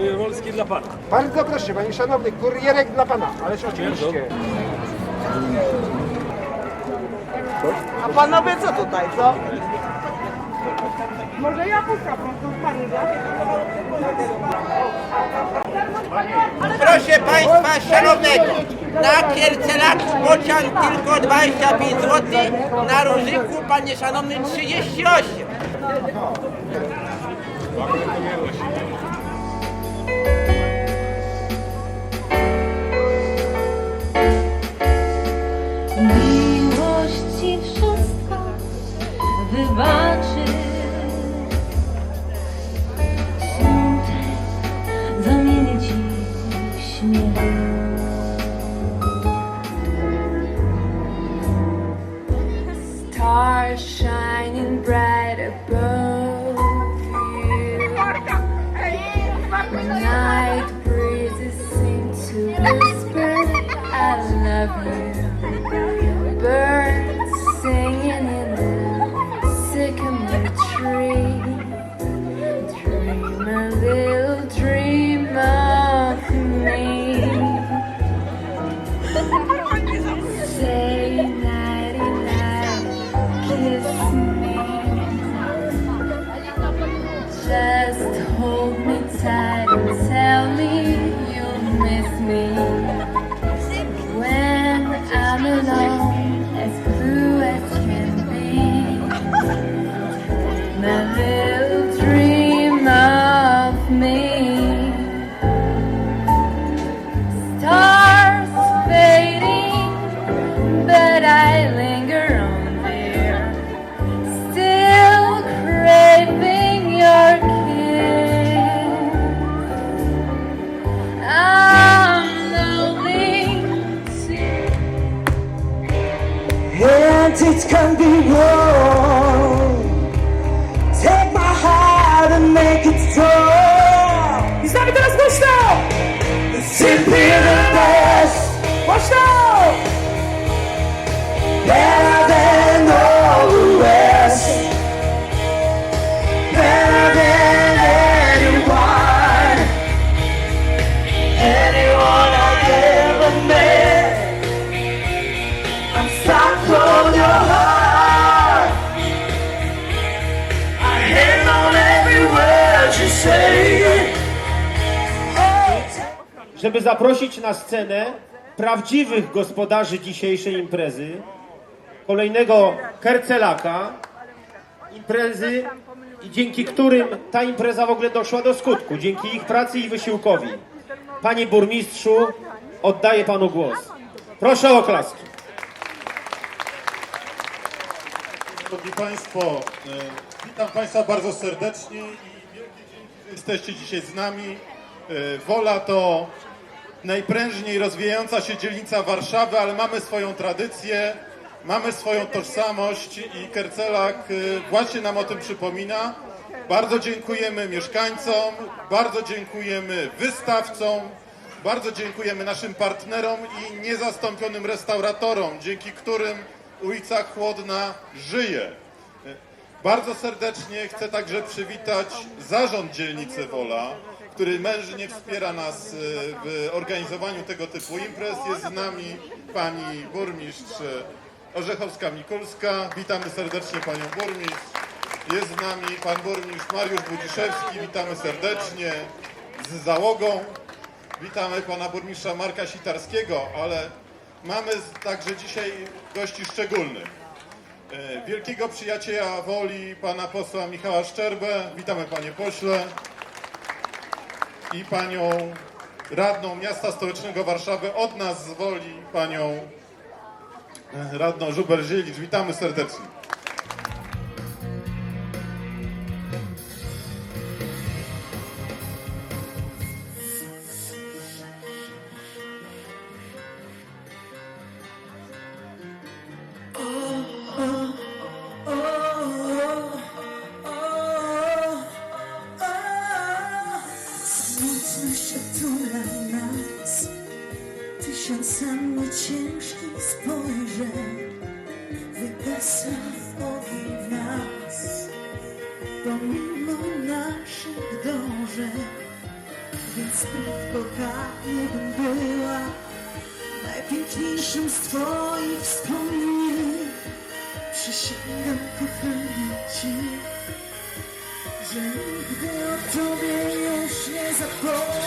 kurierki dla pana. Bardzo proszę, panie szanowny, kurierek dla pana, ależ oczywiście. A panowie co tutaj, co? Może jabłka po prostu pani da? Proszę Państwa Szanownego, na Kiercelak pociąg tylko 25 zł, na Różyku Panie Szanowny 38. Stars shining bright above you. Night breezes seem to Dream a little dream of me. Say nighty night, kiss me. Just hold me tight and tell me you'll miss me. When I'm alone, And it can be wrong. Żeby zaprosić na scenę prawdziwych gospodarzy dzisiejszej imprezy, kolejnego Kercelaka, imprezy, dzięki którym ta impreza w ogóle doszła do skutku, dzięki ich pracy i wysiłkowi. Panie burmistrzu, oddaję panu głos. Proszę o oklaski. Szanowni Państwo, e, witam Państwa bardzo serdecznie i wielkie dzięki, że jesteście dzisiaj z nami. E, Wola to najprężniej rozwijająca się dzielnica Warszawy, ale mamy swoją tradycję, mamy swoją tożsamość i Kercelak e, właśnie nam o tym przypomina. Bardzo dziękujemy mieszkańcom, bardzo dziękujemy wystawcom, bardzo dziękujemy naszym partnerom i niezastąpionym restauratorom, dzięki którym ulica Chłodna żyje. Bardzo serdecznie chcę także przywitać zarząd dzielnicy Wola, który mężnie wspiera nas e, w organizowaniu tego typu imprez. Jest z nami pani burmistrz Orzechowska-Mikulska. Witamy serdecznie panią burmistrz. Jest z nami pan burmistrz Mariusz Budziszewski. Witamy serdecznie z załogą. Witamy pana burmistrza Marka Sitarskiego, ale mamy także dzisiaj gości szczególnych. E, Wielkiego przyjaciela Woli, pana posła Michała Szczerbę. Witamy panie pośle. I panią radną miasta stołecznego Warszawy od nas z Woli, panią e, radną Żuber-Zielicz. Witamy serdecznie. Najpiękniejszym z twoich wspomnień. Przysięgam kochanie ci Że nigdy o tobie już nie zapomnę